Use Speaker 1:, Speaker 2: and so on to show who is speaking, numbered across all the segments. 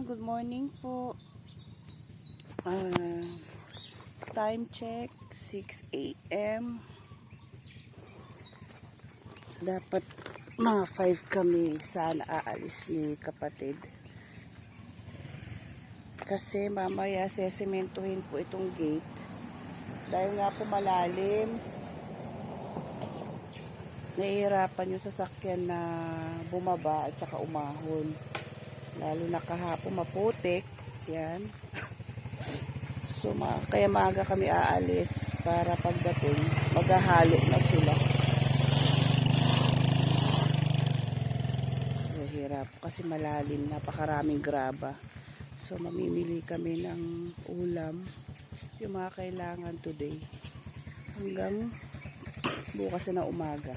Speaker 1: Good morning po. Ah, time check, 6 a.m. Dapat mga 5 kami sana aalis ni kapatid. Kasi mamaya sesementuhin po itong gate. Dahil nga po malalim, nahihirapan yung sasakyan na bumaba at saka umahon. Lalo na kahapon maputik. Yan. So, ma kaya maaga kami aalis para pagdating, maghahalo na sila. So, hirap kasi malalim, napakaraming graba. So, mamimili kami ng ulam, yung mga kailangan today. Hanggang bukas na umaga.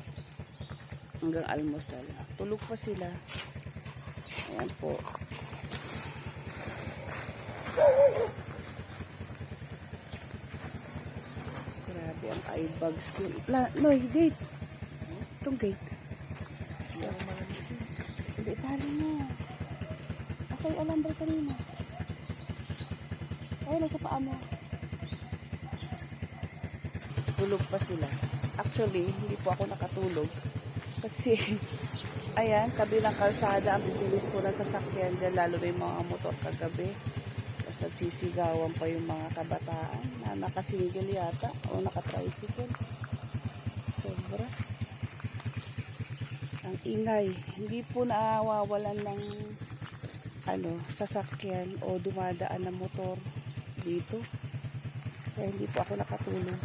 Speaker 1: Hanggang almusal. Tulog pa sila. Ayan po. Grabe ang eye bags ko. La, Noy, gate. Itong gate. Hindi, tali mo. Asa yung alambre kanina? Ay, nasa paa mo. Tulog pa sila. Actually, hindi po ako nakatulog. Kasi, ayan, tabi ng kalsada, ang bibilis po ng sasakyan dyan, lalo na yung mga motor kagabi. Tapos nagsisigawan pa yung mga kabataan na nakasingle yata o nakatricycle. Sobra. Ang ingay. Hindi po nawawalan ng ano, sasakyan o dumadaan na motor dito. Kaya hindi po ako nakatulog.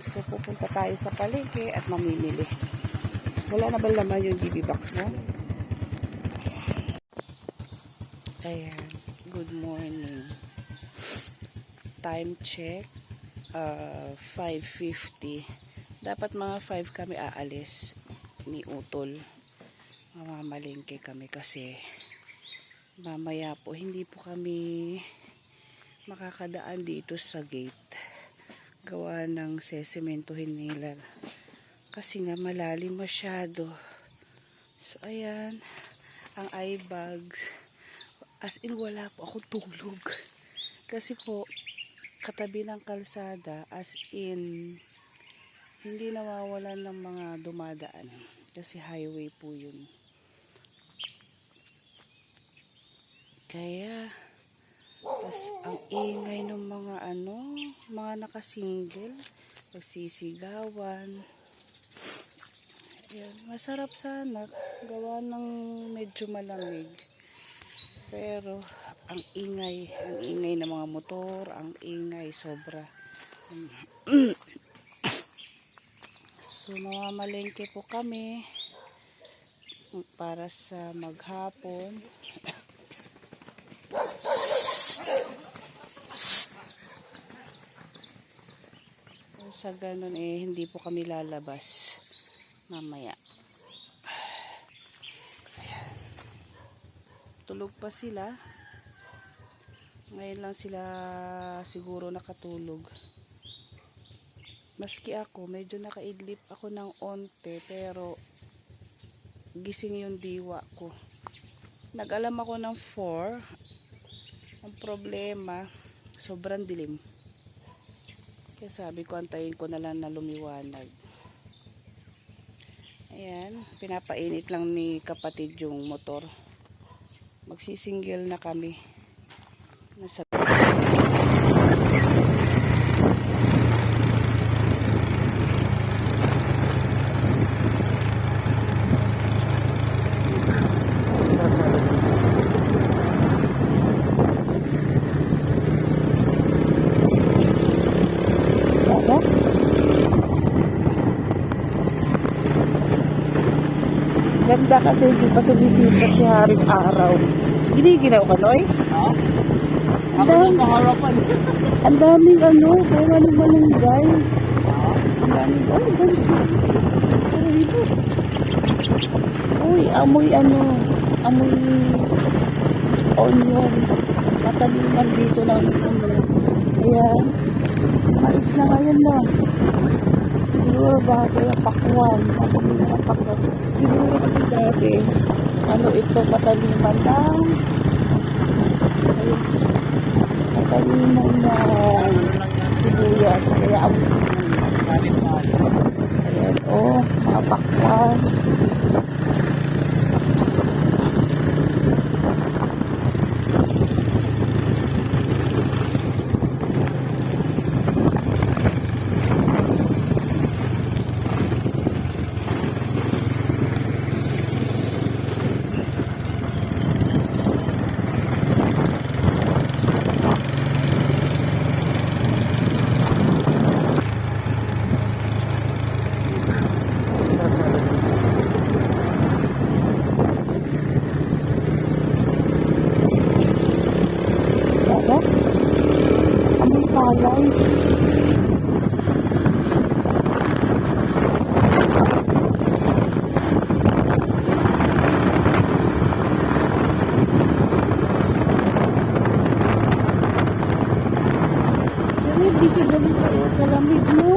Speaker 1: So pupunta tayo sa palengke at mamimili. Wala na ba laman yung GB box mo? Ayan. Good morning. Time check. Uh, 5.50. Dapat mga 5 kami aalis ni Utol. Mamamalingke kami kasi mamaya po hindi po kami makakadaan dito sa gate. Gawa ng sesementohin nila kasi nga malalim masyado. So, ayan. Ang eye bags. As in, wala po akong tulog. Kasi po, katabi ng kalsada, as in, hindi nawawalan ng mga dumadaan. Kasi highway po yun. Kaya, tas ang ingay ng mga ano, mga nakasingle, nagsisigawan. Ayan, masarap sana gawa ng medyo malamig. Pero ang ingay, ang ingay ng mga motor, ang ingay sobra. so mamamalengke po kami para sa maghapon. sa ganun eh, hindi po kami lalabas mamaya. Ayan. Tulog pa sila. Ngayon lang sila siguro nakatulog. Maski ako, medyo nakaidlip ako ng onte, pero gising yung diwa ko. Nag-alam ako ng 4. Ang problema, sobrang dilim. Kaya sabi ko, antayin ko na lang na lumiwanag. Ayan, pinapainit lang ni kapatid yung motor. Magsisingil na kami. Nasa Sana? Ganda kasi hindi pa sumisikat si Haring Araw. Giniginaw ka, Noy?
Speaker 2: Ha?
Speaker 1: Ang
Speaker 2: Ako
Speaker 1: dami,
Speaker 2: yung kaharapan.
Speaker 1: ang daming ano, kaya ano malunggay. Ang daming, oh, ang dami siya. Pero ito. Uy, amoy ano, amoy onion. Mataliman dito ng ano. Ayan. Mais na ngayon na. Siguro dati yung pakwan. Mataliman ng pakwan. Siguro kasi dati, ano ito, mataliman lang. Matalimang na sibuyas. Kaya ang sibuyas. Ayan, oh, mga pakwan. Sarap. Amoy palay. Pero hindi siya ganun kayo kalamig mo.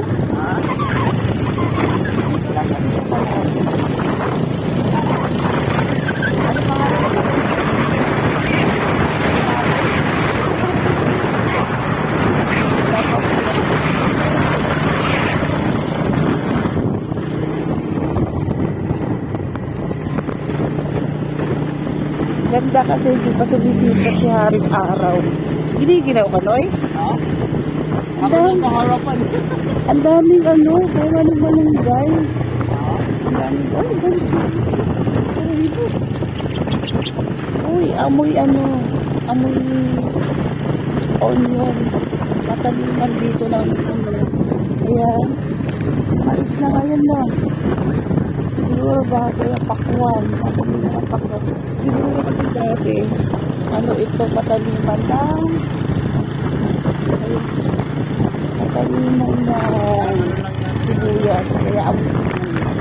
Speaker 1: Ganda kasi hindi pa sumisikat si Haring Araw. Giniginaw ka, Noy? Ang dami, ang daming ano, kaya ano malunggay. Ang daming, oh, ang dami siya. Pero ibo. Uy, amoy ano, amoy onion. Mataliman dito ng ano. Ayan. Mais na ngayon na. Siguro ba kaya pakwan. Ako nila ang pakwan. Siguro kasi dati, ano ito, mataliman lang. Ayun. Mataliman na sibuyas. Kaya ang sibuyas.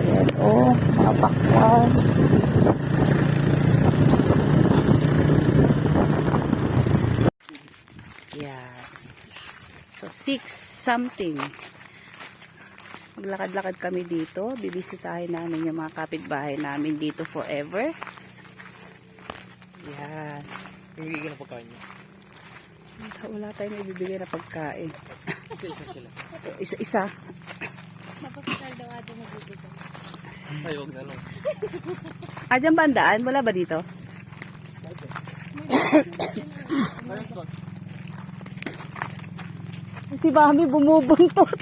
Speaker 1: Ayan, oh, mga pakwan. Yan. So, six something. Maglakad-lakad kami dito. Bibisitahin namin yung mga kapitbahay namin dito forever. Yan.
Speaker 2: Hindi ka na pagkain niya.
Speaker 1: Wala tayong ibibigay na pagkain.
Speaker 2: Isa-isa sila.
Speaker 1: Isa-isa.
Speaker 3: Mapapasal daw atin magbibigay.
Speaker 2: Ay, huwag na lang.
Speaker 1: Ah, dyan ba ang daan? Wala ba dito? Si Mami bumubuntot.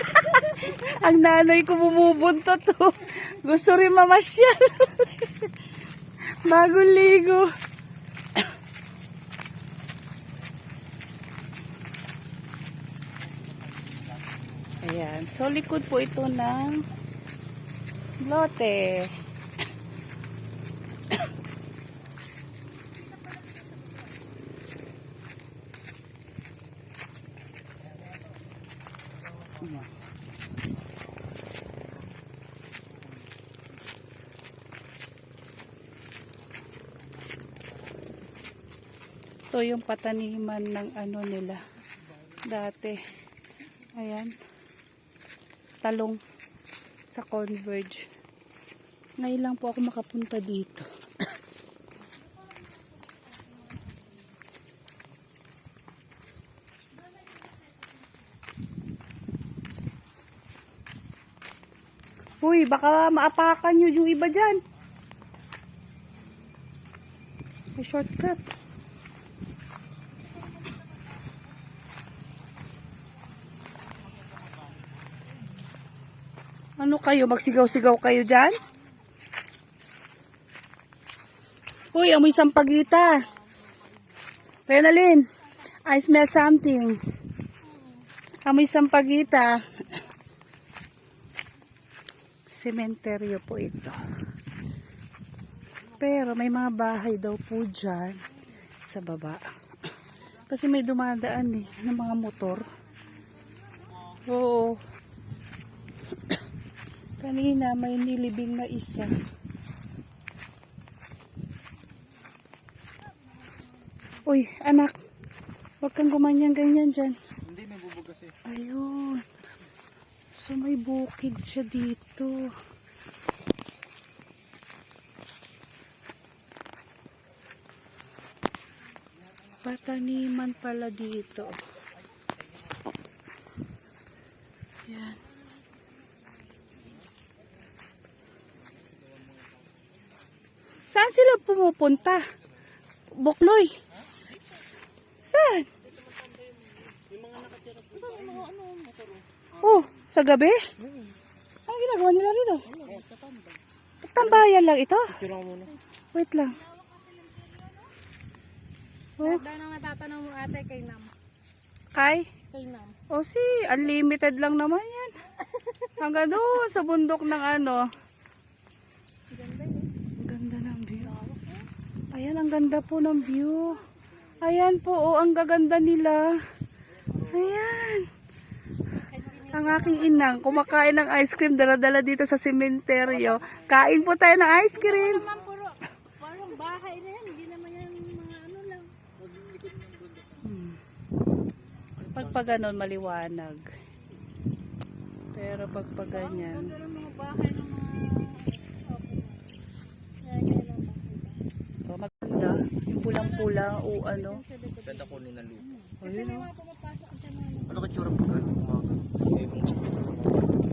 Speaker 1: ang nanay ko bumubuntot. Oh. Gusto rin mamasyal. Bagong ligo. Ayan. So, likod po ito ng lote. Ito yung pataniman ng ano nila dati. Ayan. Talong sa Converge. Ngayon lang po ako makapunta dito. Uy, baka maapakan nyo yung iba dyan. May shortcut. Ano kayo? Magsigaw-sigaw kayo dyan? Uy, amoy sampagita. Renalyn, I smell something. Amoy sampagita. Sementeryo po ito. Pero may mga bahay daw po dyan sa baba. Kasi may dumadaan eh, ng mga motor. Oo. Kanina may nilibing na isa. Uy, anak. Huwag kang gumanyan ganyan dyan.
Speaker 2: Hindi, may bubog kasi.
Speaker 1: Ayun. So may bukid siya dito. Pataniman pala dito. Yan. Saan sila pumupunta? Bukloy. Saan? Oh, sa gabi? Ano ginagawa nila rito? Tambayan lang ito? Wait lang. Oh,
Speaker 3: Daw na nga tatanong mo ate kay Nam.
Speaker 1: kay?
Speaker 3: Kay Nam.
Speaker 1: O si, unlimited lang naman yan. Hanggang doon sa bundok ng ano.
Speaker 3: Ganda yun.
Speaker 1: Ang ganda ng view. Ayan, ang ganda po ng view. Ayan po, oh, ang gaganda nila. Ayan. Ang aking inang, kumakain ng ice cream, dala-dala dito sa sementeryo. Kain po tayo ng ice cream.
Speaker 3: Parang bahay na yan. Hindi naman yan mga ano lang.
Speaker 1: Pag pa ganun, maliwanag. Pero pag pa ganyan,
Speaker 3: Ganda ng mga bahay ng mga... Okay. Kaya kaya lang bakit.
Speaker 1: oh, maganda. Pulang-pulang o ano.
Speaker 2: Ganda ko ni Nalu.
Speaker 3: Kasi may mga pumapasok dyan ano.
Speaker 2: Ka tsura mo ka? Umaga. Eh.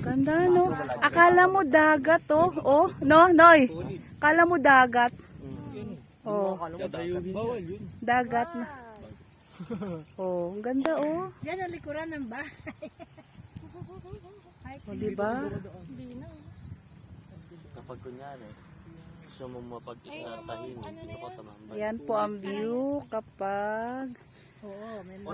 Speaker 1: Ganda, no? Akala mo dagat, oh. Oh, no, Noy. Akala mo dagat. Oh,
Speaker 2: Bawal yun.
Speaker 1: dagat na. Oh, ang ganda, oh.
Speaker 3: Yan ang likuran ng bahay.
Speaker 1: O, di ba?
Speaker 3: Hindi na.
Speaker 2: Kapag kunyari, gusto mo mapag-isartahin, dito ko tumambay.
Speaker 1: Yan po ang view kapag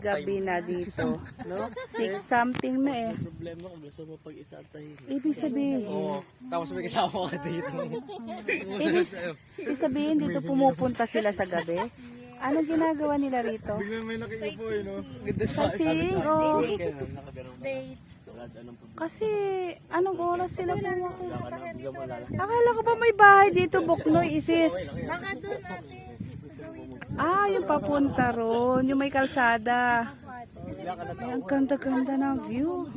Speaker 1: gabi na dito. No? Six something na eh.
Speaker 2: Problema kung gusto mo pag-isartahin.
Speaker 1: Ibig sabihin,
Speaker 2: Oo. Tapos may kasama ka dito.
Speaker 1: ibig sabihin dito pumupunta sila sa gabi. Anong ginagawa nila rito?
Speaker 2: may nakikipo eh, no?
Speaker 1: Sightseeing o...
Speaker 2: Nakaganong ba?
Speaker 3: Date.
Speaker 1: Kasi, anong oras sila
Speaker 2: na, lala.
Speaker 1: Akala ko pa may bahay dito, Buknoy, isis.
Speaker 3: Baka doon ate.
Speaker 1: Ah, yung papunta ron, yung may kalsada. Ay, ang ganda-ganda ng view.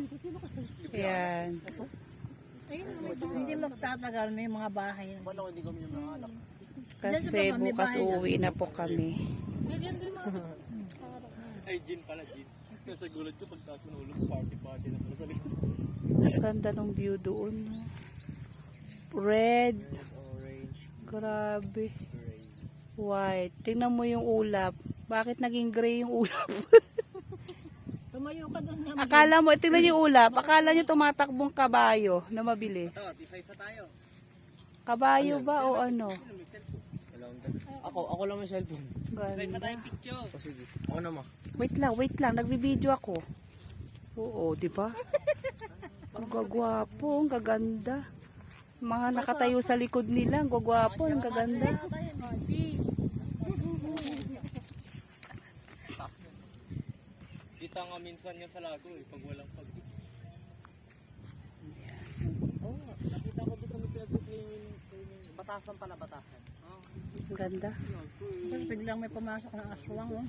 Speaker 1: Ayan.
Speaker 3: Hindi magtatagal may mga bahay.
Speaker 2: Paano kung hindi kami yung mga?
Speaker 1: Kasi bukas uuwi na po kami.
Speaker 2: Ay, Jin pala, Jin. Nasa gulat ko pagtaas ng ulo, party-party na pala sa likod.
Speaker 1: Ang ganda ng view doon. no? Red.
Speaker 2: Orange,
Speaker 1: Grabe.
Speaker 2: gray.
Speaker 1: White. Tingnan mo yung ulap. Bakit naging gray yung ulap?
Speaker 3: Tumayo ka doon.
Speaker 1: Akala mo, tingnan yung ulap. Akala nyo tumatakbong kabayo na mabili.
Speaker 2: Ito, tisay sa tayo.
Speaker 1: Kabayo ba o ano?
Speaker 2: Ako, ako lang may cellphone.
Speaker 1: Ganda.
Speaker 2: picture. O sige. Ako naman.
Speaker 1: Wait lang, wait lang. Nagbibideo ako. Oo, di ba? Ang gagwapo, ang gaganda. Mga nakatayo sa likod nila, ang gagwapo, ang gaganda.
Speaker 2: Kita nga minsan yan sa lago eh, pag walang pag... Oo, oh, nakita ko doon sa may pinag-cleaning, batasan pala, batasan. Ah,
Speaker 1: Ang ganda.
Speaker 3: Tapos biglang may pumasok ng aswang. Oh.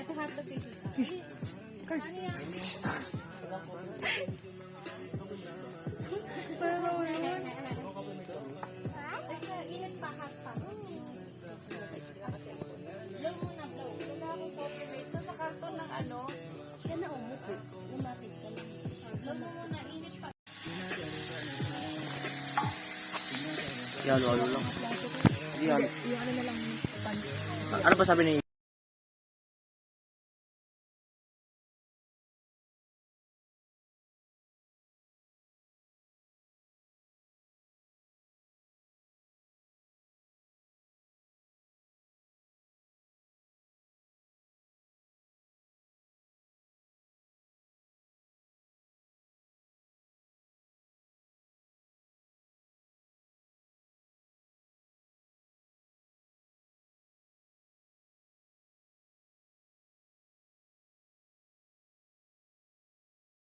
Speaker 3: Ito hotdog cake.
Speaker 2: Yan, walo lang. Yan. Ano ba sabi ni